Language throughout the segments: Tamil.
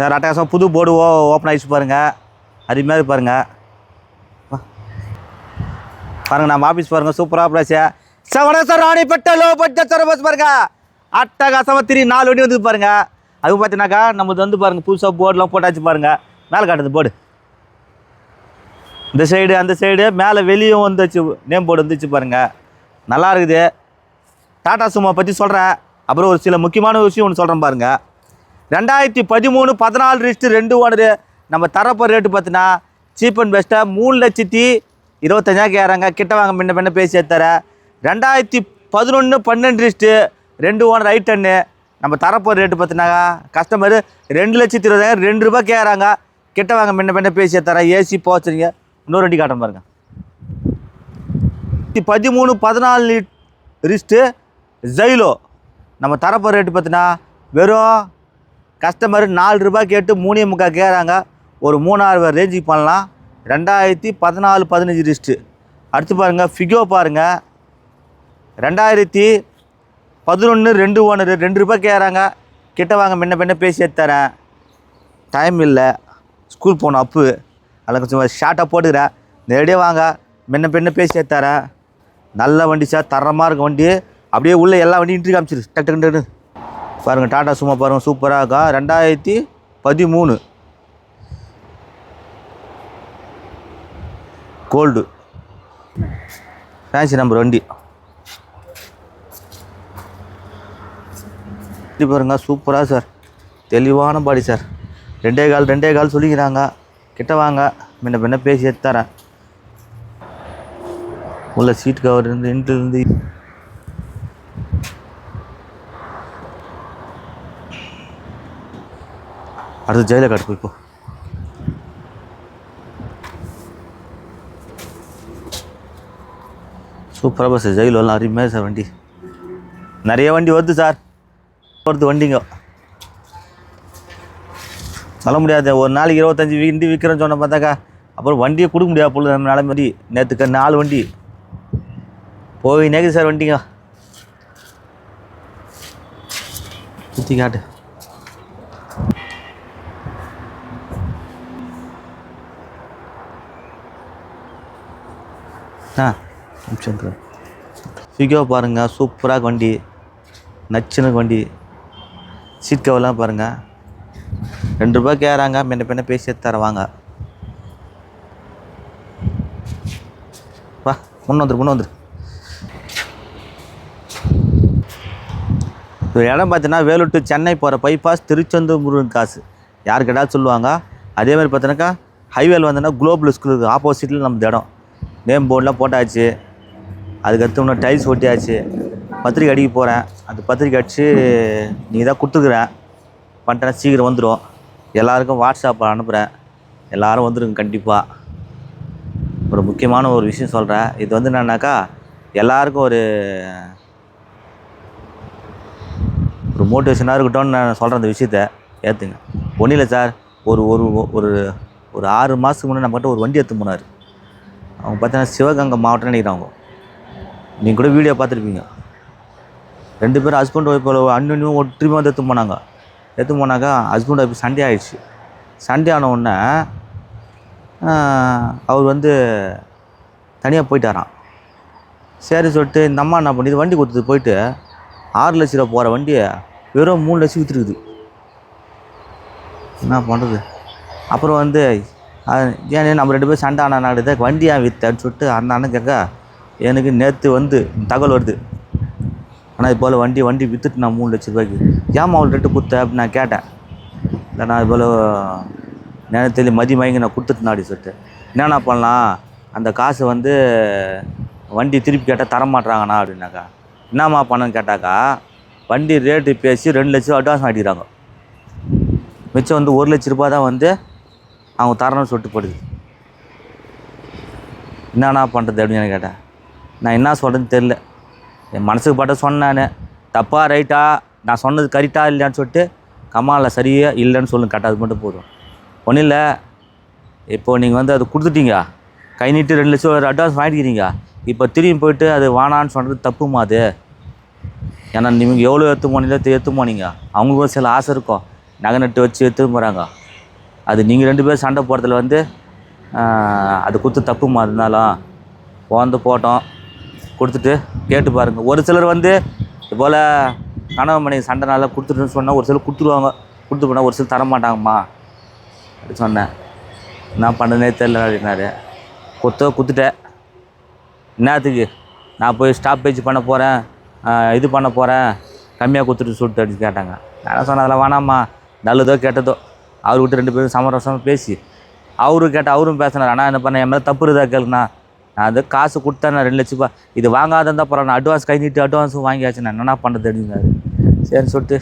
சார் அட்டகாசம் புது போர்டு ஓ ஓப்பன் ஆகிடுச்சு பாருங்கள் அருமையாக பாருங்கள் பாருங்கள் நம்ம ஆஃபீஸ் பாருங்கள் சூப்பராக பிளேஸ் சார் வணக்கம் சார் ராணிப்பட்ட லோ பட்ட சார் பஸ் பாருங்க. அட்டகாசமாக திரி நாலு வண்டி வந்து பாருங்கள் அது பார்த்தீங்கன்னாக்கா நம்மது வந்து பாருங்கள் புதுசாக போர்டெலாம் போட்டாச்சு பாருங்கள் மேலே காட்டுது போர்டு இந்த சைடு அந்த சைடு மேலே வெளியும் வந்துச்சு நேம் போர்டு வந்துச்சு பாருங்கள் நல்லா இருக்குது. டாடா சுமோ பற்றி சொல்கிறேன் அப்புறம் ஒரு சில முக்கியமான விஷயம் ஒன்று சொல்கிறேன் பாருங்கள் ரெண்டாயிரத்தி பதிமூணு பதினாலு ரிஸ்ட்டு ரெண்டு ஓனரு நம்ம தரப்போ ரேட்டு பார்த்தீங்கன்னா சீப் அண்ட் பெஸ்ட்டாக மூணு லட்சத்தி இருபத்தஞ்சாயிரம் கேட்குறாங்க கிட்ட வாங்க முன்ன பின்ன பேசி தர ரெண்டாயிரத்தி பதினொன்று பன்னெண்டு ரிஸ்ட்டு ரெண்டு ஓனர் ஐட்டன்னு டன்னு நம்ம தரப்போ ரேட்டு பார்த்தீங்கன்னா கஸ்டமரு ரெண்டு லட்சத்தி இருபதாயிரம் ரெண்டு ரூபா கேட்குறாங்க கிட்ட வாங்க முன்ன பின்ன பேசி தரேன் ஏசி போச்சுறீங்க இன்னொரு வண்டி காட்டம் பாருங்க. பதிமூணு பதினாலு ரிஸ்ட்டு ஜைலோ நம்ம தரப்போ ரேட்டு பார்த்தீங்கன்னா வெறும் கஸ்டமர் நாலு ரூபாய் கேட்டு மூணே முக்கால் கேட்குறாங்க. ஒரு மூணாயிரம் ரேஞ்சுக்கு பண்ணலாம். ரெண்டாயிரத்தி பதினாலு பதினஞ்சு ரிஸ்ட்டு அடுத்து பாருங்கள் ஃபிகோ பாருங்கள் ரெண்டாயிரத்தி பதினொன்று ரெண்டு ஒன்று ரெண்டு ரூபாய் கேட்குறாங்க. கிட்ட வாங்க முன்ன பின்ன பேசி எடுத்துறேன் டைம் இல்லை. ஸ்கூல் போகணும் அப்பு. அதில் கொஞ்சம் ஷார்ட்டாக போட்டுக்கிறேன். நேரடியாக வாங்க. முன்ன பின்ன பேசி எடுத்துறேன் நல்ல வண்டி சார் தரமாக இருக்கும் வண்டி. அப்படியே உள்ளே எல்லா வண்டியும் இன்ட்ரி காமிச்சிரு. டக்கு டக்கு டக்கு பாருங்கள் டாடா சும்மா பாருங்கள் சூப்பராக இருக்கா? ரெண்டாயிரத்தி பதிமூணு. கோல்டு ஃபேன்சி நம்பர் வண்டி. வண்டி பாருங்க சூப்பராக சார் தெளிவான பாடி சார் ரெண்டே கால் ரெண்டே கால் சொல்லிக்கிறாங்க. கிட்ட வாங்க. முன்ன பின்ன பேசி எடுத்து தரேன். உள்ள சீட் கவர் இருந்து இன்ட்டு அடுத்து ஜெயில காட்டு இப்போ சூப்பராக பஸ் ஜெயிலெல்லாம் அருமையாக சார் வண்டி. நிறைய வண்டி வருது சார் வருது வண்டிங்க. சொல்ல முடியாது. ஒரு நாளைக்கு இருபத்தஞ்சி வண்டி விற்கிறேன்னு சொன்ன பார்த்தாக்கா அப்புறம் வண்டியை கொடுக்க முடியாது பொழுது நம்ம மாதிரி. நேற்றுக்கு நாலு வண்டி. போய் நேக்குது சார் வண்டிங்க. சுற்றி காட்டு ஆ நிமிஷம் ஃபிகோ பாருங்கள் சூப்பராக வண்டி. நச்சுன்னு வண்டி. சீட் கவர்லாம் பாருங்கள் ரெண்டு ரூபா கேட்குறாங்க முன்ன பின்ன பேசி தருவாங்க வா முன்ன வந்துரு முன்ன வந்துரு. ஒரு இடம் பார்த்தீங்கன்னா வேலூர் டு சென்னை போகிற பைபாஸ் திருச்செந்தூர் முருகன் காசு. யார் கேட்டாலும் சொல்லுவாங்க. அதே மாதிரி பார்த்தீங்கன்னாக்கா ஹைவேல வந்தோன்னா குளோபல் ஸ்கூலுக்கு ஆப்போசிட்டில் நம்ம இடம். நேம் போர்டெலாம் போட்டாச்சு. அதுக்கடுத்து இன்னும் டைல்ஸ் ஒட்டியாச்சு. பத்திரிக்கை அடிக்க போகிறேன் அந்த பத்திரிக்கை அடித்து நீ தான் கொடுத்துக்குறேன் பண்ணிட்டேன்னா சீக்கிரம் வந்துடும் எல்லாருக்கும் வாட்ஸ்அப்பில் அனுப்புகிறேன் எல்லோரும் வந்துடுங்க கண்டிப்பாக ஒரு முக்கியமான ஒரு விஷயம் சொல்கிறேன் இது வந்து என்னன்னாக்கா எல்லாருக்கும் ஒரு ஒரு மோட்டிவேஷனாக இருக்கட்டும்னு நான் சொல்கிறேன் அந்த விஷயத்த. ஏற்றுங்க ஒன்றும் இல்லை சார். ஒரு ஒரு ஒரு ஒரு ஆறு மாதத்துக்கு முன்னாடி நம்மகிட்ட ஒரு வண்டி எடுத்து போனார். அவங்க பார்த்தீங்கன்னா சிவகங்கை மாவட்டம்னு நினைக்கிறாங்க அவங்க. நீங்கள் கூட வீடியோ பார்த்துருப்பீங்க. ரெண்டு பேரும் ஹஸ்பண்ட் ஒய்ஃப் அண்ணனும் ஒற்றுமையாக வந்து எடுத்து போனாங்க. எடுத்து போனாக்கா ஹஸ்பண்ட் ஒய்ஃப் சண்டே ஆயிடுச்சு. சண்டே ஆன உடனே அவர் வந்து தனியாக போயிட்டாராம். சரி சொல்லிட்டு இந்த அம்மா என்ன பண்ணுது வண்டி கொடுத்துட்டு போயிட்டு ஆறு லட்ச ரூபா போகிற வண்டியை வெறும் மூணு லட்சம் விற்றுருக்குது என்ன பண்ணுறது அப்புறம் வந்து ஏன் நம்ம ரெண்டு பேரும் சண்டை ஆனா நாடு வண்டி ஏன் விற்றேன்னு சொல்லிட்டு அந்த அண்ணன் கேட்க எனக்கு நேற்று வந்து தகவல் வருது. ஆனால் இது போல் வண்டி வண்டி விற்றுட்டு நான் மூணு லட்ச ரூபாய்க்கு. ஏன் அவள் ரேட்டு கொடுத்த அப்படின்னு நான் கேட்டேன். இல்லை நான் இது போல் நேரத்தில் மதி மயங்கி நான் கொடுத்துட்டு நாடி சொல்லிட்டு. என்னென்ன பண்ணலாம்? அந்த காசு வந்து வண்டி திருப்பி கேட்டால் தரமாட்டாங்கண்ணா அப்படின்னாக்கா. என்னம்மா பண்ணன்னு கேட்டாக்கா வண்டி ரேட்டு பேசி ரெண்டு லட்ச ரூபா அட்வான்ஸ் ஆகிக்கிறாங்க மிச்சம் வந்து ஒரு லட்ச ரூபாய் தான் வந்து அவங்க தரணும்னு சொல்லிட்டு போடுது. என்னண்ணா பண்ணுறது அப்படின்னு கேட்டேன். நான் என்ன சொல்கிறதுன்னு தெரில என் மனசுக்கு பட்ட சொன்னேன் தப்பாக ரைட்டா? நான் சொன்னது கரெக்டாக இல்லையான்னு சொல்லிட்டு கமாலில் சரியா இல்லைன்னு சொல்லுங்க கரெக்டாக அது மட்டும் போதும். ஒன்றும் இல்லை. இப்போ நீங்கள் வந்து அது கொடுத்துட்டீங்க. கை நீட்டு ரெண்டு லட்சம் ஒரு அட்வான்ஸ் வாங்கிக்கிறீங்க. இப்போ திரும்பி போயிட்டு அது வானான்னு சொன்னது தப்புமா அது? ஏன்னா நீங்கள் எவ்வளோ எடுத்து போனீங்களோ எடுத்து போனீங்க அவங்களுக்கும் சில ஆசை இருக்கும். நகை நட்டு வச்சு திரும்புகிறாங்க அது நீங்கள் ரெண்டு பேரும் சண்டை போடுறதுல வந்து அது கொடுத்து தப்புமா இருந்தாலும். போந்து போட்டோம். கொடுத்துட்டு கேட்டு பாருங்கள் ஒரு சிலர் வந்து இது போல் கணவன் மனைவி சண்டைனால கொடுத்துட்டுன்னு சொன்னால் ஒரு சிலர் கொடுத்துருவாங்க. கொடுத்து போனால் ஒரு சிலர் தரமாட்டாங்கம்மா. அப்படி சொன்னேன். என்ன பண்ணுறதுனே தெரில அப்படின்னாரு. கொத்த குத்துட்டேன் என்னத்துக்கு நான் போய் ஸ்டாப் பேஜ் பண்ண போகிறேன் இது பண்ண போகிறேன் கம்மியாக கொடுத்துட்டு சொல்லிட்டு அப்படின்னு கேட்டாங்க. நான் சொன்னேன் அதெல்லாம் வேணாம்மா. நல்லதோ கெட்டதோ. அவர் விட்டு ரெண்டு பேரும் சமரசமாக பேசி அவரும் கேட்டால் அவரும் பேசினார். ஆனால் என்ன பண்ண என் மேலே தப்பு இருக்கா கேளுண்ணா நான் அது காசு கொடுத்தேன் நான் ரெண்டு லட்ச ரூபா இது வாங்காத இருந்தால் பரவாயில்ல. அட்வான்ஸ் கை நீட்டு அட்வான்ஸும் வாங்கியாச்சு. நான் என்ன பண்ணுறது அப்படின்னாரு சரின்னு சொல்லிட்டு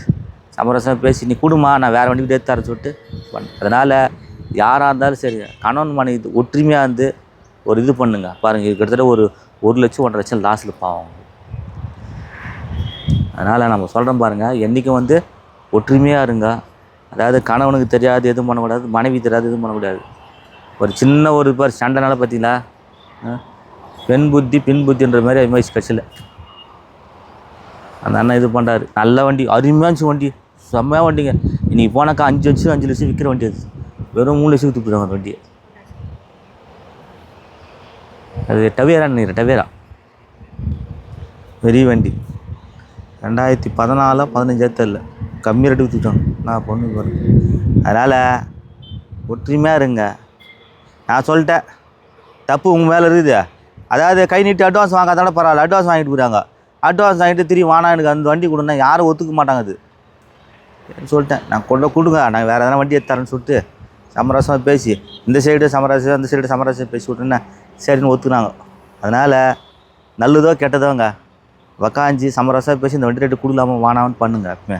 சமரசம் பேசி நீ கொடுமா நான் வேறு வண்டிக்கிட்டே எடுத்து தரேன் சொல்லிட்டு பண் அதனால் யாராக இருந்தாலும் சரி கணவன் மனைவி இது ஒற்றுமையாக இருந்து ஒரு இது பண்ணுங்க. பாருங்கள் கிட்டத்தட்ட ஒரு ஒரு லட்சம் ஒன்றரை லட்சம் லாஸில் பாவம். அதனால் நம்ம சொல்கிறோம் பாருங்கள் என்றைக்கும் வந்து ஒற்றுமையாக இருங்க. அதாவது கணவனுக்கு தெரியாது எதுவும் பண்ணக்கூடாது மனைவி தெரியாது எதுவும் பண்ணக்கூடாது ஒரு சின்ன ஒரு பேர் சண்டைனால பார்த்தீங்களா பெண் புத்தி பின் புத்தின்ற மாதிரி எம்ஐசி கட்சியில் அந்த அண்ணன் இது பண்ணுறாரு நல்ல வண்டி அருமையாக இருந்துச்சு வண்டி. செம்மையாக வண்டிங்க. இன்னைக்கு போனாக்கா அஞ்சு லட்சம் அஞ்சு லட்சம் விற்கிற வண்டி அது. வெறும் மூணு லட்சம் விற்று அந்த வண்டியை. அது டவேரா நினைக்கிறேன் டவேரா. பெரிய வண்டி. ரெண்டாயிரத்தி பதினாலோ பதினஞ்சா தெரில கம்மி ரேட்டு விற்றுட்டோம் நான் பொண்ணு போகிறேன் அதனால் ஒற்றுமையாக இருங்க. நான் சொல்லிட்டேன். தப்பு உங்கள் மேலே இருக்குது. அதாவது கை நீட்டி அட்வான்ஸ் வாங்காதான பரவாயில்ல அட்வான்ஸ் வாங்கிட்டு போகிறாங்க அட்வான்ஸ் வாங்கிட்டு திரும்பி வானா எனக்கு அந்த வண்டி கொடுன்னா யாரும் ஒத்துக்க மாட்டாங்க அது. சொல்லிட்டேன். நான் கொண்டு கொடுங்க நான் வேறு எதனா வண்டி தரேன்னு சொல்லிட்டு சமரசமாக பேசி இந்த சைடு சமரசம் அந்த சைடு சமரசம் பேசி விட்டுருந்தேன் சரின்னு ஒத்துக்குனாங்க. அதனால் நல்லதோ கெட்டதோங்க. உக்காஞ்சி சமரசமாக பேசி இந்த வண்டி ரேட்டு கொடுக்கலாமா வாணான்னு பண்ணுங்க எப்பவுமே.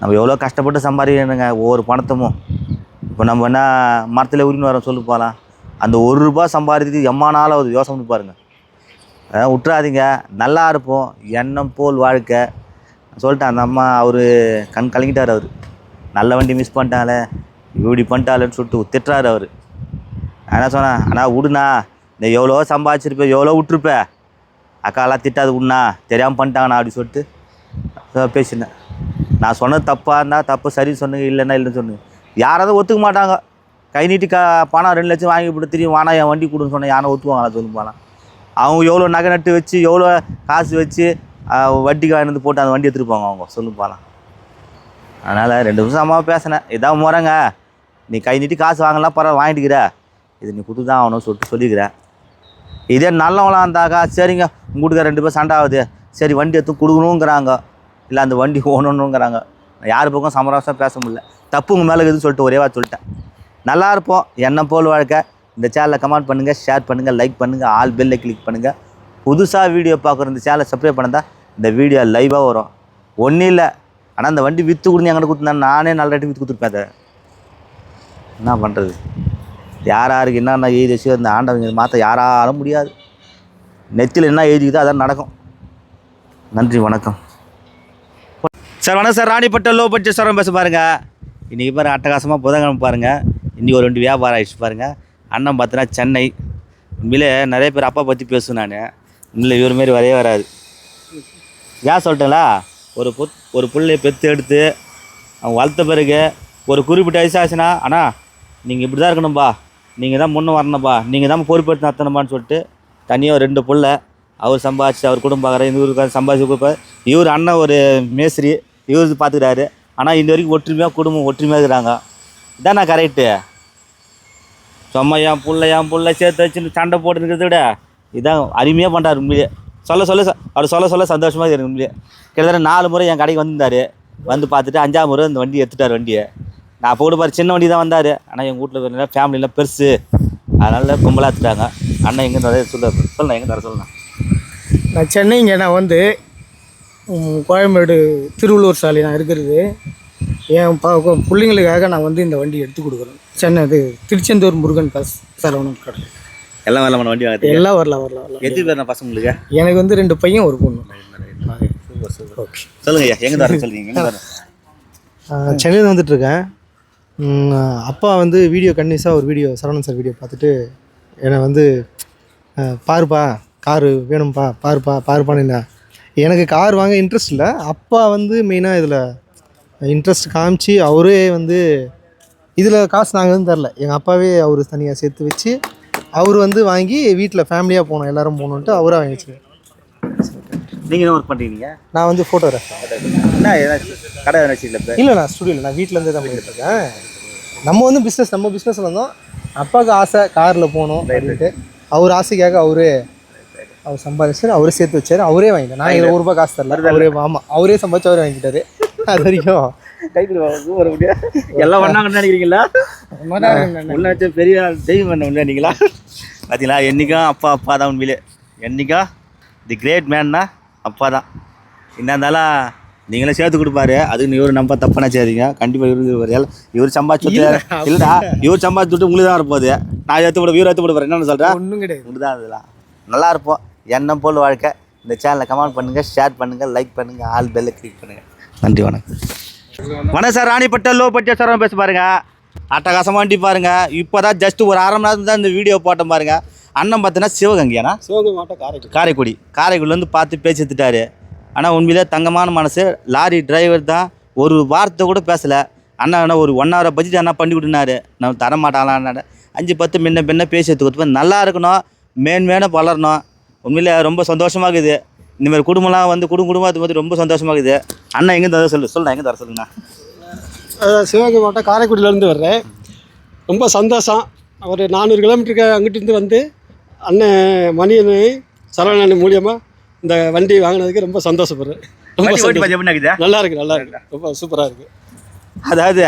நம்ம எவ்வளோ கஷ்டப்பட்டு சம்பாதிக்கணுங்க ஒவ்வொரு பணத்தமும். இப்போ நம்ம என்ன மரத்தில் உரிமை வரோம் சொல்லு போகலாம். அந்த ஒரு ரூபா சம்பாதிக்கிறதுக்கு எம்மா நாள் ஆகுது யோசனை பாருங்க. அதான் விட்றாதீங்க நல்லா இருப்போம். எண்ணம் போல் வாழ்க்கை. சொல்லிட்டேன் அந்த அம்மா அவர் கண் கலங்கிட்டார் அவர். நல்ல வண்டி மிஸ் பண்ணிட்டாலே இப்படி பண்ணிட்டாலேன்னு சொல்லிட்டு திட்டுறாரு அவர். நான் என்ன சொன்னேன்? அண்ணா விடுண்ணா இந்த எவ்வளோ சம்பாதிச்சிருப்பேன் எவ்வளோ விட்டுருப்பேன் அக்காலாம் திட்டாது உண்ணா தெரியாமல் பண்ணிட்டாங்கண்ணா அப்படி சொல்லிட்டு பேசினேன். நான் சொன்னது தப்பாக இருந்தால் தப்பு சரி சொன்னீங்க இல்லைன்னா இல்லைன்னு சொன்னீங்க. யாராவது ஒத்துக்க மாட்டாங்க. கை நீட்டி க பணம் ரெண்டு லட்சம் வாங்கி போட்டு திரும்பி வானா என் வண்டி கொடுன்னு சொன்னால் யாரும் ஒத்துவாங்களா சொல்லு போகலாம் அவங்க எவ்வளோ நகை நட்டு வச்சு எவ்வளோ காசு வச்சு வட்டிக்கு வாங்கி வந்து போட்டு அந்த வண்டி எடுத்துகிட்டு போங்க அவங்க. சொல்லு போகலாம் அதனால் ரெண்டு நிமிஷம் அம்மா பேசினேன். இதான் முறைங்க. நீ கை நீட்டி காசு வாங்கலாம் பரவாயில்ல வாங்கிட்டுக்கிற. இது நீ கொடுத்து தான் ஆகணும்னு சொல்லிட்டு சொல்லிக்கிறேன் இதே நல்லவங்களாம் இருந்தாக்கா சரிங்க உங்களுக்கு ரெண்டு பேர் சண்டை ஆகுது. சரி வண்டி எடுத்து கொடுக்கணுங்கிறாங்க. இல்லை அந்த வண்டி ஓணணுங்கிறாங்க யார் பக்கம் சமரசம் பேச முடியல. தப்பு உங்கள் மேலே இருக்குதுன்னு சொல்லிட்டு ஒரே வார்த்தை சொல்லிட்டேன். நல்லா இருப்போம் என்ன போல் வாழ்க்கை? இந்த சேனலை கமெண்ட் பண்ணுங்கள் ஷேர் பண்ணுங்கள் லைக் பண்ணுங்கள் ஆல் பெல்லை கிளிக் பண்ணுங்கள் புதுசாக வீடியோ பார்க்குற இந்த சேனலை சப்ஸ்கிரைப் பண்ணதா இந்த வீடியோ லைவாக வரும். ஒன்றும் இல்லை. ஆனால் அந்த வண்டி விற்று கொடுத்து எங்கிட்ட கொடுத்தா நானே நல்ல ரேட்டு விற்று கொடுத்துருப்பேன் அதை. என்ன பண்ணுறது யார் யாருக்கு என்னென்ன எழுதி வச்சு அந்த ஆண்டவங்க மாற்ற யாராலும் முடியாது. நெத்தியில் என்ன எழுதிக்குதோ அதான் நடக்கும். நன்றி வணக்கம். சார் வணக்கம் சார். ராணிப்பட்ட லோ பட்ஜெட் சாரம் பேச பாருங்கள் இன்றைக்கி பாருங்கள் அட்டகாசமாக புதன்கிழமை பாருங்கள் இன்றைக்கி ஒரு ரெண்டு வியாபாரம் ஆகிடுச்சு பாருங்கள் அண்ணன் பார்த்தோன்னா சென்னை. உண்மையிலே நிறைய பேர் அப்பா பற்றி பேசுவேன் நான். உண்மையில இவர் மாரி வரவே வராது. ஏன் சொல்லிட்டேங்களா? ஒரு புத் ஒரு பிள்ளைய பெற்று எடுத்து அவன் வளர்த்த பிறகு ஒரு குறிப்பிட்ட வயசு ஆச்சுன்னா அண்ணா நீங்கள் இப்படி தான் இருக்கணும்பா. நீங்கள் தான் முன்னே வரணும்பா. நீங்கள் தான் பொறுப்பெடுத்து நடத்தணுமான்னு சொல்லிட்டு தனியாக ரெண்டு பிள்ளை அவர் சம்பாதிச்சு அவர் குடும்பம் பார்க்குறாரு இவருக்கு சம்பாதிச்சு கொடுப்பாரு. இவர் அண்ணன் ஒரு மேஸ்திரி இவர் பார்த்துக்கிறாரு. ஆனால் இந்த வரைக்கும் ஒற்றுமையாக குடும்பம் ஒற்றுமையாக இருக்கிறாங்க. இதாண்ணா கரெக்டு சும்மா என் புள்ள என் புள்ள சேர்த்து வச்சுன்னு சண்டை போட்டுன்னு இருக்கிறத விட இதான் அருமையாக பண்ணுறாரு உண்மையிலே. சொல்ல சொல்ல அவர் சொல்ல சொல்ல சந்தோஷமாக இருக்கு உண்மையிலே. கிட்டத்தட்ட நாலு முறை என் கடைக்கு வந்திருந்தார். வந்து பார்த்துட்டு அஞ்சாம் முறை இந்த வண்டி எடுத்துட்டார் வண்டியை. நான் அப்போ கூட பாரு சின்ன வண்டி தான் வந்தார். ஆனால் எங்கள் வீட்டில் ஃபேமிலியெலாம் பெருசு. அதனால் கும்பலாக எடுத்துட்டாங்க. அண்ணன் எங்கே நிறைய சொல்ல சொல்லலாம் எங்கே தர சொல்லலாம் நான் சென்னைங்க நான் வந்து கோயம்பேடு திருவள்ளூர் சாலை நான் இருக்கிறது. என் ப பிள்ளைங்களுக்காக நான் வந்து இந்த வண்டி எடுத்து கொடுக்குறேன். சென்னை இது திருச்செந்தூர் முருகன் பஸ் சரவணன் கடை. எல்லாம் வேலை வண்டி வாங்க எல்லாம் வரலாம் வரலாம் வரலாம். எத்தனை பேர் பசங்களுக்கு எனக்கு வந்து ரெண்டு பையன் ஒரு பொண்ணு. ஓகே. சொல்லுங்க ஐயா எங்கே தர தர? சென்னையில் வந்துட்டுருக்கேன். அப்பா வந்து வீடியோ கன்னியூஸாக ஒரு வீடியோ சரவணன் சார் வீடியோ பார்த்துட்டு என்னை வந்து பாருப்பா காரு வேணும்ப்பா பாருப்பா பாருப்பான்னு என்ன எனக்கு கார் வாங்க இன்ட்ரெஸ்ட் இல்லை. அப்பா வந்து மெயினாக இதில் இன்ட்ரெஸ்ட் காமிச்சு அவரே வந்து இதில் காசு நாங்கள் வந்து தரல. எங்கள் அப்பாவே அவர் தனியாக சேர்த்து வச்சு அவர் வந்து வாங்கி வீட்டில் ஃபேமிலியாக போனோம். எல்லாரும் போகணுன்ட்டு அவராக வாங்கி வச்சுருக்காரு. நீங்கள் என்ன ஒர்க் பண்ணுறீங்க நான் வந்து ஃபோட்டோகிராஃபர் என்ன கடை இப்போ? இல்லை நான் ஸ்டுடியோவில் நான் வீட்டிலேருந்தே தான் பண்ணிட்டு இருக்கேன். நம்ம வந்து பிஸ்னஸ் நம்ம பிஸ்னஸில் இருந்தோம். அப்பாவுக்கு ஆசை காரில் போகணும் அப்படின்ட்டு. அவர் ஆசைக்காக அவரே அவர் சம்பாதிச்சார் அவரே சேர்த்து வச்சாரு. அவரே வாங்கிட்டார். நான் ஒரு ரூபாய் காசு தரல. அவரே ஆமாம் அவரே சம்பாதிச்சு அவரே வாங்கிட்டாரு. அது வரைக்கும் முடியாது எல்லாம் ஒன்றாங்கன்னு நினைக்கிறீங்களா? வச்ச பெரிய ஆள் தெய்வம் பண்ண நினைக்கிறீங்களா? பார்த்தீங்களா என்றைக்கும் அப்பா அப்பா தான் உண்மையிலே. என்றைக்கும் தி கிரேட் மேன்னா அப்பா தான். என்ன இருந்தாலும் நீங்களே சேர்த்து கொடுப்பாரு. அதுக்கு இவர் நம்ம தப்பான செய்றீங்க கண்டிப்பாக இவரு இவர் எல்லாம் இவர் சம்பாதிச்சு இல்லைடா இவர் சம்பாதிச்சு விட்டு உங்களுக்கு தான் வரப்போகுது. நான் எடுத்து விட இவர் எடுத்து விட என்னன்னு சொல்கிறேன் ஒன்றும் கிடையாது. உங்களுக்கு தான் அதெல்லாம் நல்லா இருப்போம். எண்ணம் போல் வாழ்க்கை. இந்த சேனலை கமெண்ட் பண்ணுங்கள் ஷேர் பண்ணுங்கள் லைக் பண்ணுங்கள் ஆல் பெல்லை கிளிக் பண்ணுங்கள் நன்றி வணக்கம். வணக்கம் sir Ranipet low budget sir பேச பாருங்க. அட்டகாசமாக வண்டி பாருங்க. இப்போ தான் ஜஸ்ட் ஒரு அரை மணி நேரம் தான் இந்த வீடியோ போட்டோம் பாருங்க. அண்ணன் பார்த்தீங்கன்னா சிவகங்கையானா சிவகங்கை மாவட்டம் காரைக்குடி. காரைக்குடி காரைக்குடிலேருந்து பார்த்து பேசி எடுத்துட்டாரு. ஆனால் உண்மையிலே தங்கமான மனசு. லாரி டிரைவர் தான். ஒரு வார்த்தை கூட பேசலை. அண்ணா அண்ணா ஒரு ஒன் ஹவரை பட்ஜெட் அண்ணா பண்ணி விட்டுனாரு நான் தர மாட்டாங்களான்னு அஞ்சு பத்து முன்ன பின்ன பேசி எடுத்து கொடுத்து நல்லா இருக்கணும். மேன்மேலும் வளரணும். உண்மையில் ரொம்ப சந்தோஷமாக இருக்குது. இந்தமாதிரி குடும்பம்லாம் வந்து குடும்ப குடும்பத்தை பற்றி ரொம்ப சந்தோஷமாக இருக்குது அண்ணா எங்கே தர சொல்லு சொல்லுண்ணா எங்கே தர சொல்லுங்கண்ணா. சிவகங்கை மாவட்டம் காரைக்குடியிலேருந்து வர்றேன். ரொம்ப சந்தோஷம். ஒரு நானூறு கிலோமீட்டருக்கு அங்கிட்டிருந்து வந்து அண்ணன் மணியனை சரவணன் மூலியமாக இந்த வண்டி வாங்கினதுக்கு ரொம்ப சந்தோஷப்படுறேன். ரொம்ப இருக்குது நல்லா இருக்கு நல்லா இருக்கு. ரொம்ப சூப்பராக இருக்கு. அதாவது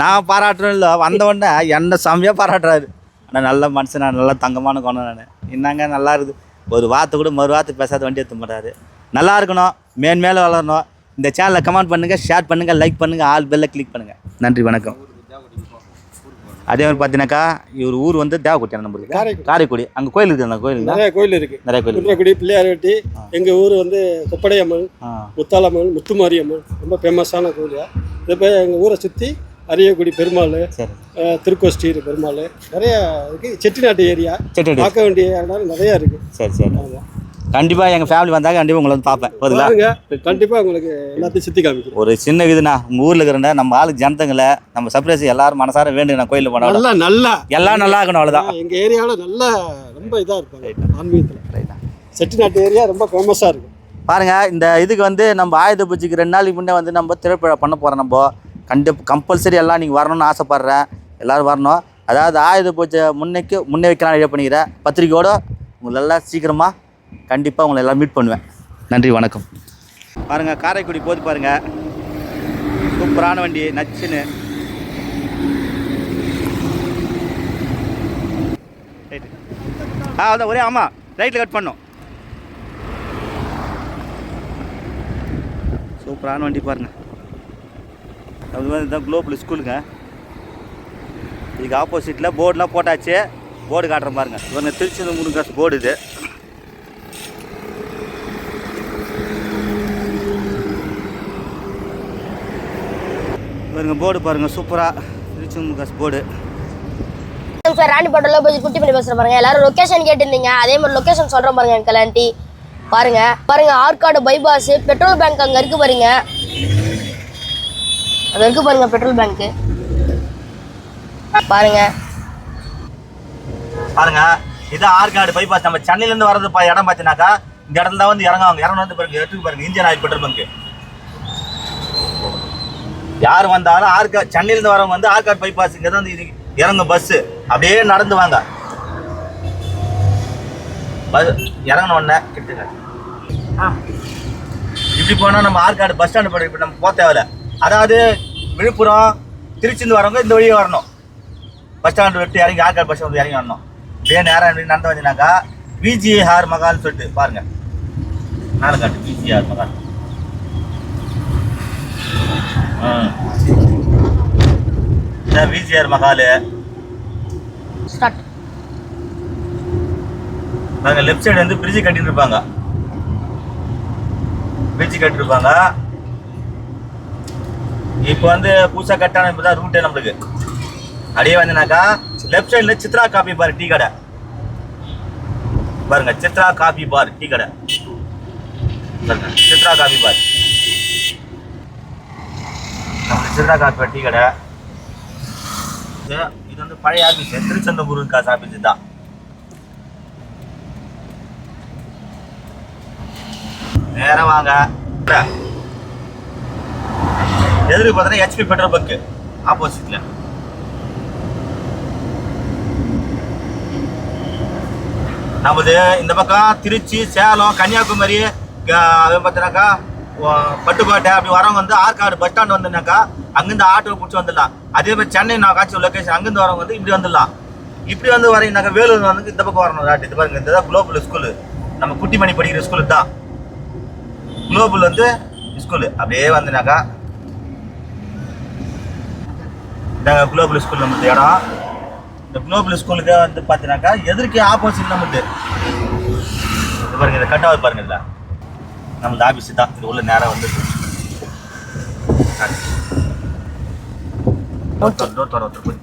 நான் பாராட்டுறேன் இல்லை வந்த உடனே என்னை செம்மையாக பாராட்டுறாரு. ஆனால் நல்ல மனுஷன் நான் நல்ல தங்கமான குணம் நான். என்னங்க நல்லா இருக்குது. ஒரு வார்த்தை கூட மறு வார்த்தை பேசாத வண்டி எடுத்து மாட்டாரு நல்லா இருக்கணும் மேன்மேலும் வளரணும். இந்த சேனலை கமெண்ட் பண்ணுங்கள் ஷேர் பண்ணுங்கள் லைக் பண்ணுங்கள் ஆல் பெல்லை கிளிக் பண்ணுங்கள் நன்றி வணக்கம். அதே மாதிரி பார்த்தீங்கன்னாக்கா இவர் ஊர் வந்து தேவக்குட்டி நம்மளுக்கு காரைக்குடி. அங்கே கோயில் இருக்குது அந்த கோயில் நிறைய கோயில் இருக்கு. நிறைய கோயில். குன்றக்குடி பிள்ளையார்வட்டி எங்கள் ஊர் வந்து கொப்படையம்மன் ஆ. முத்தாலம்மன் முத்துமாரியம்மன் ரொம்ப ஃபேமஸான கோயில். இது போய் எங்கள் ஊரை சுற்றி அரியக்குடி பெருமாள் திருக்கோஷ்டீர் பெருமாள். நிறைய இருக்குது செட்டிநாட்டு ஏரியா. பார்க்க வேண்டிய இடம் நிறையா இருக்குது சரி சரி. ஆமாம் கண்டிப்பாக எங்கள் ஃபேமிலி வந்தாங்க கண்டிப்பாக உங்களை வந்து பார்ப்பேன். போதுங்களா பாருங்க கண்டிப்பா உங்களுக்கு எல்லாத்தையும் சுத்தி காமிக்கிறேன். ஒரு சின்ன இதுண்ணா. உங்கள் ஊரில் இருக்கிற நம்ம ஆளு ஜனத்தங்களை நம்ம சர்ப்ரைஸ் எல்லாரும் மனசார வேண்டுங்க நான் கோயிலில் போனால் நல்லா நல்லா. எல்லாம் நல்லா இருக்கணும் அவ்வளோதான் எங்க ஏரியாவில் நல்லா ரொம்ப இதா இருப்பாங்க. ஆன்மீகத்தில். செட்டிநாட்டு ஏரியா ரொம்ப ஃபேமஸா இருக்கு. பாருங்க இந்த இதுக்கு வந்து நம்ம ஆயுத பூஜைக்கு ரெண்டு நாளைக்கு முன்னே வந்து நம்ம திரைப்பட பண்ண போகிறோம் நம்ம. கண்டி கம்பல்சரி எல்லாம் நீங்கள் வரணும்னு ஆசைப்பட்றேன். எல்லோரும் வரணும். அதாவது ஆயுத பூஜை முன்னைக்கு முன்னே வைக்கலாம் ரெடி பண்ணிக்கிறேன். பத்திரிக்கையோட உங்களை எல்லாம் சீக்கிரமாக கண்டிப்பாக உங்களை எல்லாம் மீட் பண்ணுவேன். நன்றி வணக்கம். பாருங்கள் காரைக்குடி போது பாருங்கள் சூப்பரான வண்டி நச்சுன்னு. ரைட்டு ஆ அதான் ஒரே ஆமாம் ரைட்டில் கட் பண்ணோம். சூப்பரான வண்டி பாருங்க. அது மாதிரி இதுதான் குளோபல் ஸ்கூலுங்க இதுக்கு ஆப்போசிட்டில் போர்டுலாம் போட்டாச்சு. போர்டு காட்டுறேன் பாருங்க. இவங்க திருச்சி முருகாஸ் போர்டு இது. இவருங்க போர்டு பாருங்க சூப்பராக திருச்சி முருகாஸ் போர்டு சார் ராணிப்பேட்டையில் போய் குட்டி பண்ணி பேசுகிறேன் பாருங்க. எல்லாரும் லொக்கேஷன் கேட்டிருந்தீங்க. அதே மாதிரி லொக்கேஷன் சொல்கிறேன் பாருங்க எனக்கு கலாண்டி பாருங்க. பாருங்க ஆற்காடு பைபாஸ் பெட்ரோல் பேங்க் அங்கே இருக்கு பாருங்க. அங்கே இருக்கு பாருங்க பெட்ரோல் பேங்க்கு பாருங்க. பாருங்க இது ஆற்காடு பைபாஸ் நம்ம சென்னையிலேருந்து வர்றது பா இடம் பார்த்தீங்கன்னாக்கா இந்த இடத்துல தான் வந்து இறங்குவாங்க. இறங்க வந்து பாருங்க எடுத்து பாருங்க இந்தியன் ஆயில் பெட்ரோல் பங்க் யார் வந்தாலும் ஆற்கா சென்னையிலேருந்து வரவங்க வந்து ஆற்காடு பைபாஸ் இங்கே தான் வந்து இது இறங்கும் பஸ்ஸு அப்படியே நடந்து வாங்க. பஸ் இறங்கின உடனே கிட்டுங்க. இப்படி போனால் நம்ம ஆற்காடு பஸ் ஸ்டாண்டு போய் நம்ம போக தேவையில்ல. அதாவது விழுப்புரம் திருச்சிந்து வரவங்க இந்த வழியே வரணும். பஸ் ஸ்டாண்டு விட்டு இறங்கி ஆற்காடு பஸ் ஸ்டாண்ட் இறங்கி வரணும். இதே நேரம் இப்படி நடந்து வந்தீங்கன்னாக்கா விஜிஆர் மகால்னு சொல்லிட்டு பாருங்க. மேலே காட்டு விஜிஆர் மகால். இதான் விஜிஆர் மகால். ஸ்டார்ட் பாருங்க லெஃப்ட் சைடு வந்து பிரிட்ஜ் கட்டிட்டு இருப்பாங்க. பிரிட்ஜ் கட்டிருப்பாங்க இப்போ வந்து புதுசாக கட்டான இப்போ தான் ரூட்டே நம்மளுக்கு. அப்படியே வந்தனாக்கா லெஃப்ட் சைடில் சித்ரா காபி பார் டீ கடை. பாருங்க சித்ரா காபி பார் டீ கடை. பாருங்க Chitra coffee bar Chitra coffee copy tea கடை. இது வந்து பழைய ஆஃபீஸ் திருச்செந்தூர் காசு ஆஃபீஸ் தான் நேரம் வாங்க. எதிர்க்கு பார்த்தீங்கன்னா ஹெச்பி பெட்ரோல் பங்க். ஆப்போசிட்ல நமது இந்த பக்கம் திருச்சி சேலம் கன்னியாகுமரி க- பார்த்தீங்கன்னாக்கா பட்டுக்கோட்டை அப்படி வரவங்க வந்து ஆற்காடு பஸ் ஸ்டாண்ட் வந்துனாக்கா அங்கேருந்து ஆட்டோ பிடிச்சி வந்துடலாம். அதே மாதிரி சென்னை நான் காட்சி லொக்கேஷன் அங்கேருந்து வரவங்க வந்து இப்படி வந்துடலாம். இப்படி வந்து வரீங்கனாக்கா வேலூர் வந்து இந்த பக்கம் வரணும் ராட்டு இது பாருங்க இந்த குளோபல் ஸ்கூலு நம்ம குட்டிமணி படிக்கிற ஸ்கூலு தான். குளோபல் வந்து ஸ்கூலு அப்படியே வந்துனாக்கா இந்த குளோபல் ஸ்கூல் நம்ம இடம் இந்த குளோபல் ஸ்கூலுக்கு வந்து பார்த்தீங்கன்னாக்கா எதிர்க்கே ஆப்போசிட் நம்மளுது இது பாருங்க இந்த கட்டாவது பாருங்க இதில் நம்மளது ஆஃபீஸ் தான். இது உள்ள நேராக வந்து டோர் தர ஒருத்தர் போய்